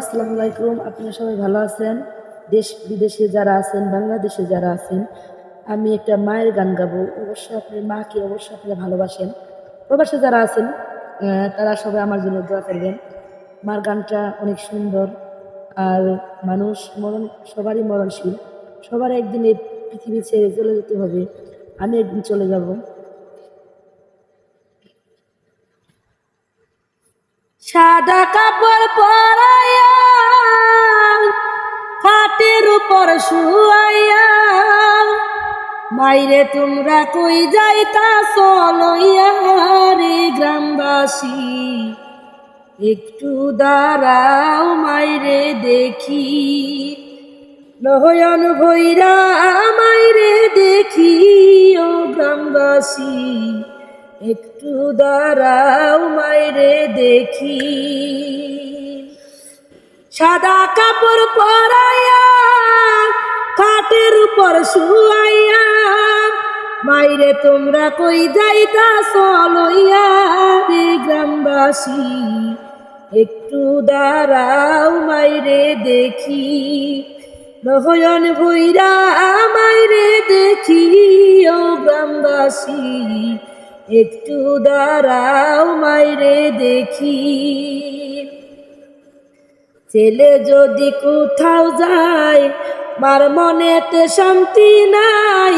আসসালামু আলাইকুম, আপনারা সবাই ভালো আছেন? দেশ বিদেশে যারা আছেন, বাংলাদেশে যারা আছেন, আমি একটা মায়ের গান গাবো। অবশ্যই আপনি মাকে অবশ্যই আপনারা ভালোবাসেন। প্রবাসে যারা আছেন তারা সবাই আমার জন্য দোয়া করবেন। মার গানটা অনেক সুন্দর আর মানুষ মরণ, সবারই মরণশীল। সবার একদিন এই পৃথিবী ছেড়ে চলে যেতে হবে। আমি একদিন চলে যাব। সাদা কাপড় পরাইয়া খাটের উপর শুয়াইয়া, মাইরে, তোমরা কই যাইতা চলইয়া রে গ্রামবাসী? একটু দাঁড়াও মাইরে দেখি। নয়ন ভৈরা মাইরে দেখি ও গ্রামবাসী। একটু দাঁড়াও মাইরে দেখি। সাদা কাপড় পরাইয়া, খাটের উপর শুয়াইয়া, মাইরে তোমরা কই যাইতা চলইয়া রে গ্রামবাসী? একটু দাঁড়াও মাইরে দেখি। নহয়ন ভৈরা মাইরে দেখি ও গ্রামবাসী। একটু দাঁড়াও মাইরে দেখি। ছেলে যদি কোথাও যায়, মার মনেতে শান্তি নাই,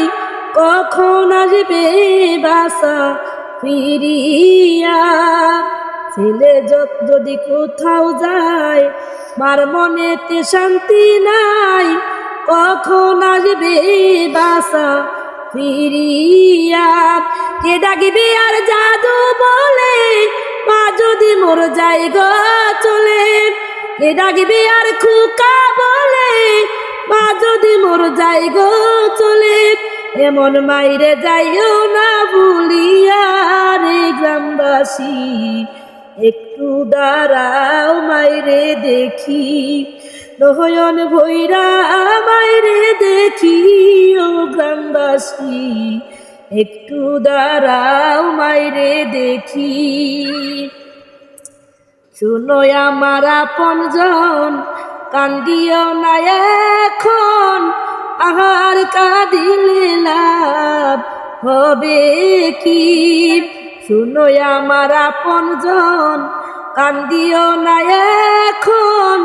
কখন আসবে বাসা ফিরিয়া? ছেলে যদি কোথাও যায়, মার মনেতে শান্তি নাই, কখন আসবে বাসা ফিরিয়া, কে ডাকিবে আর জাদু বলে? মা যদি মোর যাই গো চলে। কে ডাকিবে আর খুকা বলে? মা যদি মোর যাই গো চলে। এমন মাইরে যাইও না ভুলিয়া রে গ্রামবাসী। একটু দাঁড়াও মাইরে দেখি। নয়ন ভৈরা মাইরে দেখি। গ্রামবাসী, একটু দাঁড়াও মাইরে দেখি। শুনো আমার আপনজন কান্দিও না এখন আহার কাঁদিলে লাভ হবে কি? শুনো আমার আপনজন কান্দিও না এখন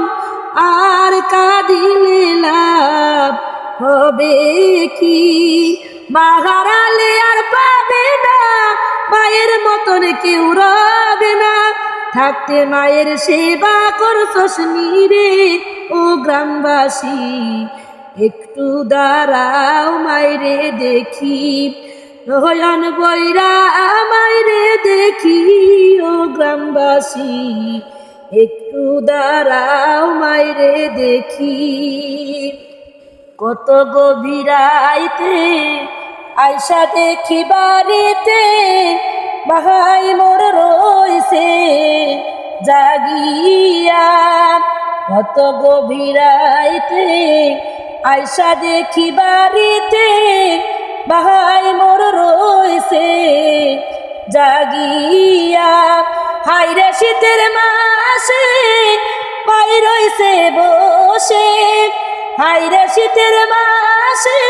আর কাঁদিলে লাভ হবে কি? মা আর পাবে না, মায়ের মতন কেউ রবে না। থাকতে মায়ের সেবা করছস রে, ও গ্রামবাসী। একটু দাঁড়াও মাইরে দেখি, নয়ন বৈরা মাইরে দেখি, ও গ্রামবাসী। একটু দাঁড়াও মাইরে দেখি। কত গভীরাইতে আয়সা দেখি বাড়িতে, বাহাই মোর রইছে জাগিয়া। কত গভীরাইতে আয়সা দেখি বাড়িতে, বাহাই মোর রইছে জাগিয়া। হাইরে শীতের মাসে পাই রইছে বসে হাইরে শীতের মাসে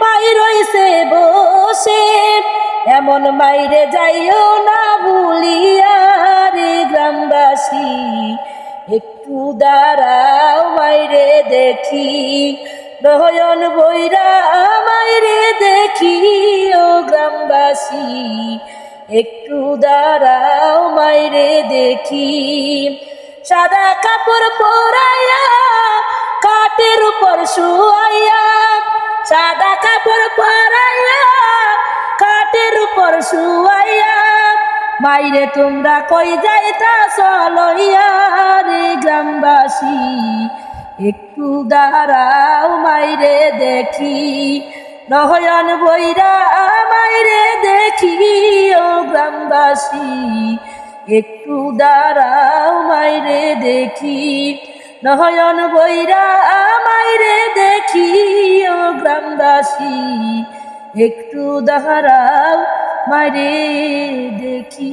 পাই রইছে বসে, এমন বাইরে যাইও না ভুলিয়া রে গ্রামবাসী। একটু দাঁড়াও বাইরে দেখি, নয়ন বৈরা মাইরে দেখি ও গ্রামবাসী। একটু দাঁড়াও মাইরে দেখি, সাদা কাপড় পরাইয়া কাঠের উপর শুয়াইয়া, সাদা কাপড় পরাইয়া কাঠের উপর শুয়াইয়া, মাইরে তোমরা কই যাইতা চলইয়া রে গ্রামবাসী? একটু দাঁড়াও মাইরে দেখি নহয়ন বৈরা মাইরে দেখি, ও গ্রামবাসী। একটু দাঁড়াও মাইরে দেখি নহয়ন বৈরা মাইরে দেখি ও গ্রামবাসী একটু দাঁড়াও মারে দেখি